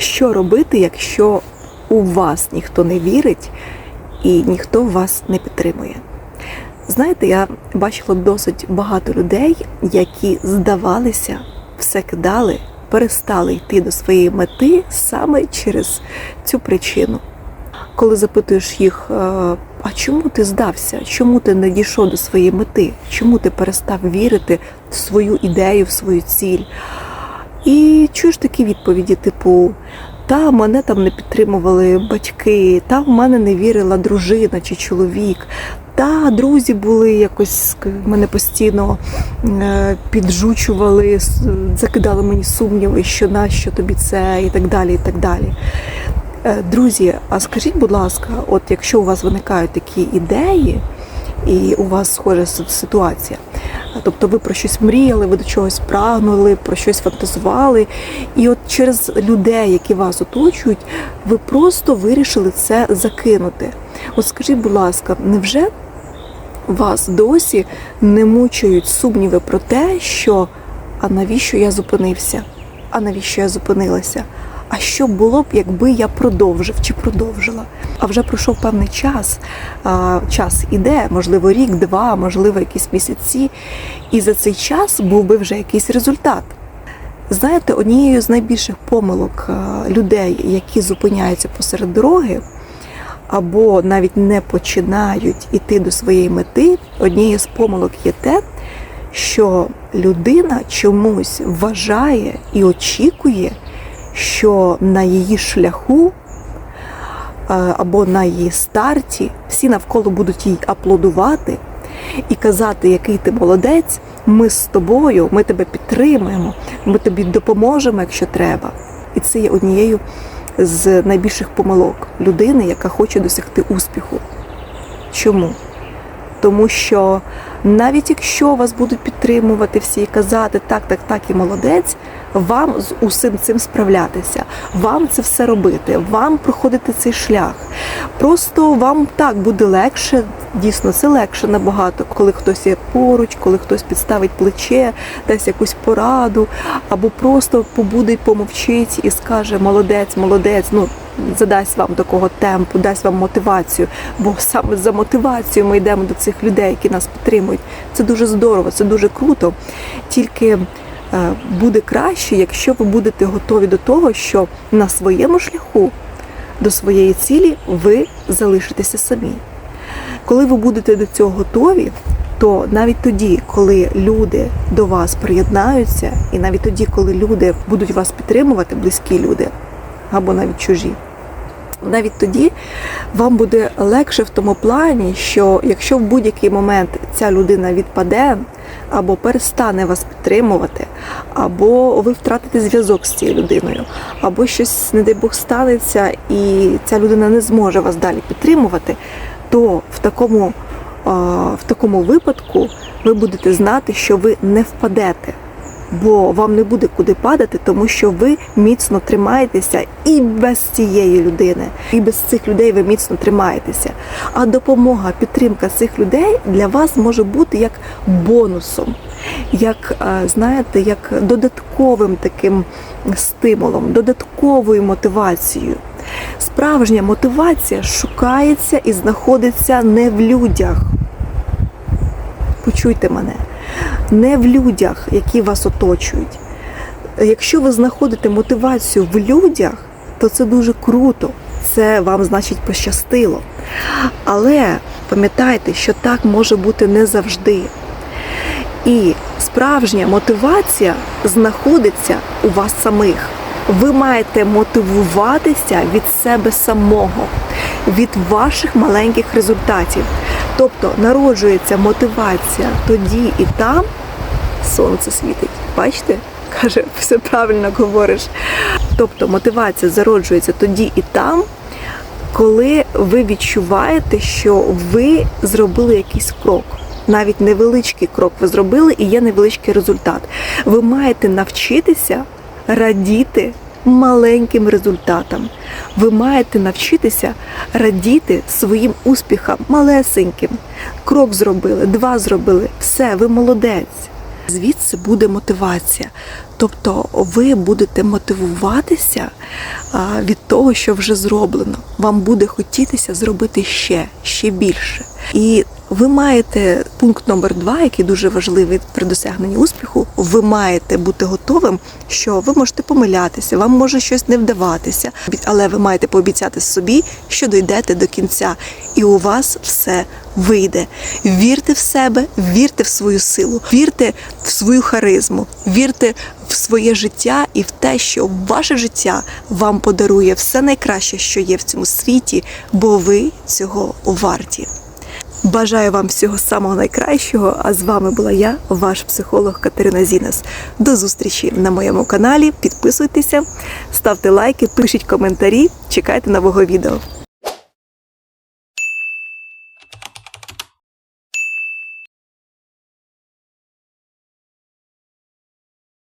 Що робити, якщо у вас ніхто не вірить і ніхто вас не підтримує? Знаєте, я бачила досить багато людей, які здавалися, все кидали, перестали йти до своєї мети саме через цю причину. Коли запитуєш їх, «Е, а чому ти здався? Чому ти не дійшов до своєї мети? Чому ти перестав вірити в свою ідею, в свою ціль? І чуєш такі відповіді, типу, та мене там не підтримували батьки, та в мене не вірила дружина чи чоловік. Та друзі були якось мене постійно е, піджучували, закидали мені сумніви, що нащо тобі це, і так далі. і так далі. Е, Друзі, а скажіть, будь ласка, от якщо у вас виникають такі ідеї, і у вас схожа ситуація, тобто ви про щось мріяли, ви до чогось прагнули, про щось фантазували, і от через людей, які вас оточують, ви просто вирішили це закинути. От скажіть, будь ласка, невже вас досі не мучають сумніви про те, що а навіщо я зупинився? А навіщо я зупинилася? А що було б, якби я продовжив чи продовжила? А вже пройшов певний час. Час іде, можливо, рік, два, можливо, якісь місяці. І за цей час був би вже якийсь результат. Знаєте, однією з найбільших помилок людей, які зупиняються посеред дороги, або навіть не починають іти до своєї мети, однією з помилок є те, що людина чомусь вважає і очікує, що на її шляху е, або на її старті всі навколо будуть їй аплодувати і казати, який ти молодець, ми з тобою, ми тебе підтримуємо, ми тобі допоможемо, якщо треба. І це є однією з найбільших помилок людини, яка хоче досягти успіху. Чому? Тому що навіть якщо вас будуть підтримувати всі і казати так, так, так і молодець, вам з усім цим справлятися, вам це все робити, вам проходити цей шлях. Просто вам так буде легше, дійсно це легше набагато, коли хтось є поруч, коли хтось підставить плече, дасть якусь пораду, або просто побуде, й помовчить і скаже молодець, молодець. Ну задасть вам такого темпу, дасть вам мотивацію. Бо саме за мотивацією ми йдемо до цих людей, які нас підтримують. Це дуже здорово, це дуже круто. Тільки е, буде краще, якщо ви будете готові до того, що на своєму шляху до своєї цілі ви залишитеся самі. Коли ви будете до цього готові, то навіть тоді, коли люди до вас приєднаються, і навіть тоді, коли люди будуть вас підтримувати, близькі люди або навіть чужі, навіть тоді вам буде легше в тому плані, що якщо в будь-який момент ця людина відпаде, або перестане вас підтримувати, або ви втратите зв'язок з цією людиною, або щось, не дай Бог, станеться, і ця людина не зможе вас далі підтримувати, то в такому, в такому випадку ви будете знати, що ви не впадете бо вам не буде куди падати, тому що ви міцно тримаєтеся і без цієї людини, і без цих людей ви міцно тримаєтеся. А допомога, підтримка цих людей для вас може бути як бонусом, як е, знаєте, як додатковим таким стимулом, додатковою мотивацією. Справжня мотивація шукається і знаходиться не в людях. Почуйте мене, не в людях, які вас оточують. Якщо ви знаходите мотивацію в людях, то це дуже круто. Це вам, значить, пощастило. Але пам'ятайте, що так може бути не завжди. І справжня мотивація знаходиться у вас самих. Ви маєте мотивуватися від себе самого, від ваших маленьких результатів. Тобто народжується мотивація тоді і там сонце світить. Бачите? Каже, все правильно говориш. Тобто мотивація зароджується тоді і там, коли ви відчуваєте, що ви зробили якийсь крок. Навіть невеличкий крок ви зробили і є невеличкий результат. Ви маєте навчитися радіти маленьким результатам. Ви маєте навчитися радіти своїм успіхам малесеньким. Крок зробили, два зробили, все, ви молодець. Звідси буде мотивація. Тобто ви будете мотивуватися від того, що вже зроблено. Вам буде хотітися зробити ще, ще більше. І ви маєте пункт номер два, який дуже важливий при досягненні успіху. Ви маєте бути готовим, що ви можете помилятися, вам може щось не вдаватися, але ви маєте пообіцяти собі, що дійдете до кінця, і у вас все вийде. Вірте в себе, вірте в свою силу, вірте в свою харизму, вірте в своє життя і в те, що ваше життя вам подарує все найкраще, що є в цьому світі, бо ви цього варті. Бажаю вам всього самого найкращого. А з вами була я, ваш психолог Катерина Зінес. До зустрічі на моєму каналі. Підписуйтеся, ставте лайки, пишіть коментарі, чекайте нового відео.